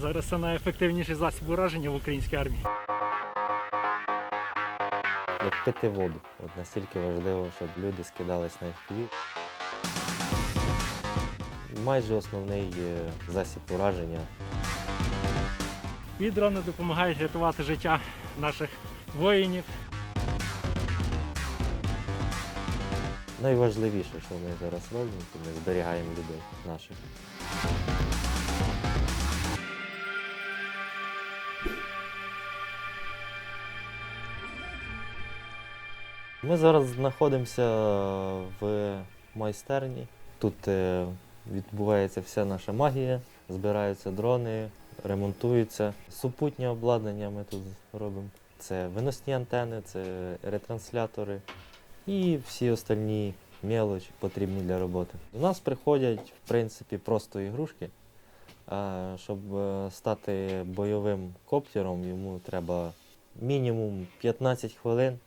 Зараз це найефективніший засіб ураження в українській армії. Як пити воду. От настільки важливо, щоб люди скидались на FPV. Майже основний е, засіб ураження. І дрони допомагають рятувати життя наших воїнів. Найважливіше, що ми зараз робимо, то ми зберігаємо людей наших. Ми зараз знаходимося в майстерні. Тут е, відбувається вся наша магія, збираються дрони, ремонтуються. Супутнє обладнання ми тут робимо. Це виносні антени, це ретранслятори і всі остальні мелочі потрібні для роботи. До нас приходять, в принципі, просто ігрушки. А щоб е, стати бойовим коптером, йому треба мінімум 15 хвилин,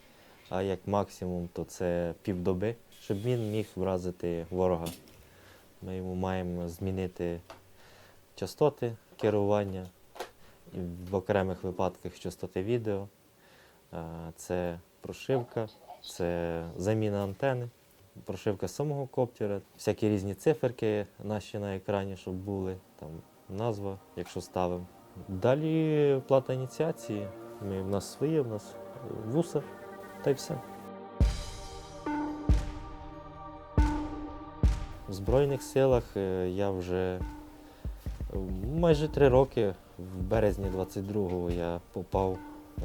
а як максимум, то це півдоби, щоб він міг вразити ворога. Ми йому маємо змінити частоти керування, в окремих випадках частоти відео. Це прошивка, це заміна антени, прошивка самого коптера, всякі різні циферки наші на екрані, щоб були, там назва, якщо ставимо. Далі плата ініціації. Ми, в нас своє, в нас вуса, та й все. В Збройних силах е, я вже е, майже три роки, в березні 22-го я попав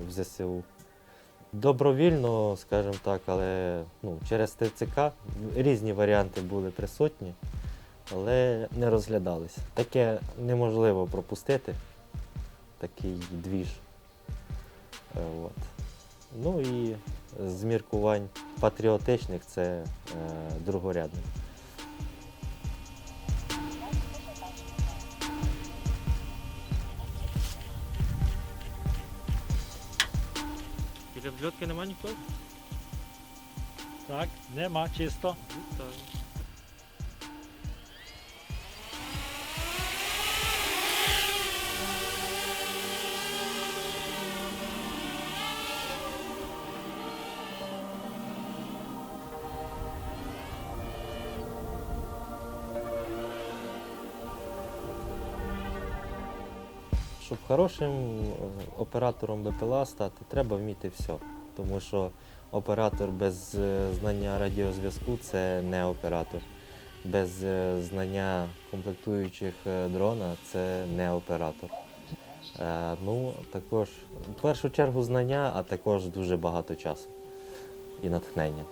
в ЗСУ. Добровільно, скажімо так, але ну, через ТЦК різні варіанти були присутні, але не розглядалися. Таке неможливо пропустити, такий двіж. Е, От. Ну і з міркувань патріотичних це е, другорядне. Біля взльотки нема нікого? Так, нема чисто. Вітаю. Щоб хорошим е, оператором БПЛА стати, треба вміти все. Тому що оператор без е, знання радіозв'язку це не оператор. Без е, знання комплектуючих дрона це не оператор. Ну, також, в першу чергу, знання, а також дуже багато часу і натхнення.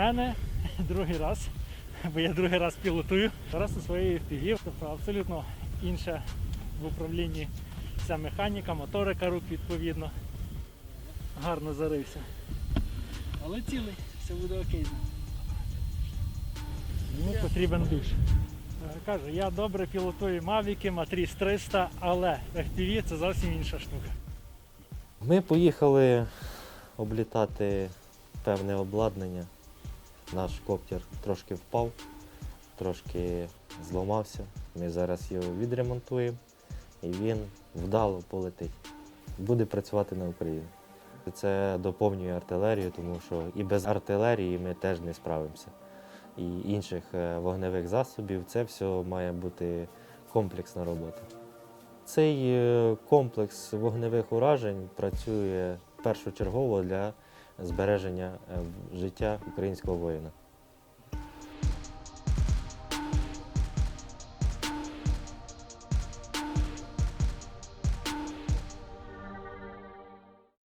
Мене другий раз, бо я другий раз пілотую. Зараз у своєї FPV, тобто абсолютно інша в управлінні вся механіка, моторика рук відповідно. Гарно зарився. Але цілий, все буде окей. Йому потрібен душ. Е, Кажу, я добре пілотую Mavic, Matrix 300, але FPV це зовсім інша штука. Ми поїхали облітати певне обладнання. Наш коптер трошки впав, трошки зламався. Ми зараз його відремонтуємо і він вдало полетить. Буде працювати на Україну. Це доповнює артилерію, тому що і без артилерії ми теж не справимося. І інших е, вогневих засобів це все має бути комплексна робота. Цей е, комплекс вогневих уражень працює першочергово для збереження е, життя українського воїна.